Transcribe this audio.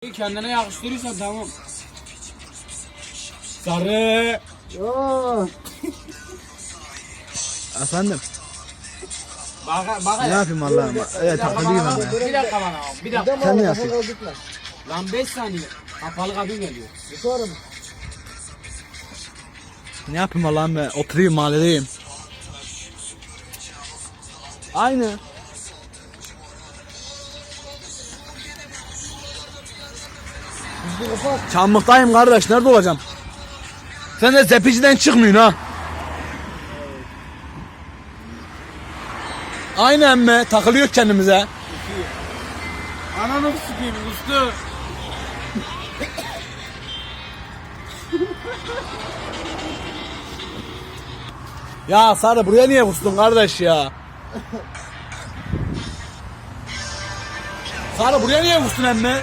Kendine yakıştırırsan tamam. Sarı. Yoo. Efendim? Bak bak. Ne yapayım Allah'ım? Evet bana, ben. Bir dakika bana. Bir dakika. Sen ne yapıyorsun? Lan 5 saniye. Kapalı kadın geliyor. Yukarı mı? Ne yapayım Allah'ım ben? Oturayım mahalledeyim. Aynı. Çamlıktayım kardeş. Nerede olacağım? Sen de zepiciden çıkmıyorsun ha. Aynen mi? Takılıyor kendimize. Ananı sikeyim ustu. Ya Sarı buraya niye kustun kardeş ya? Sarı buraya niye kustun emme?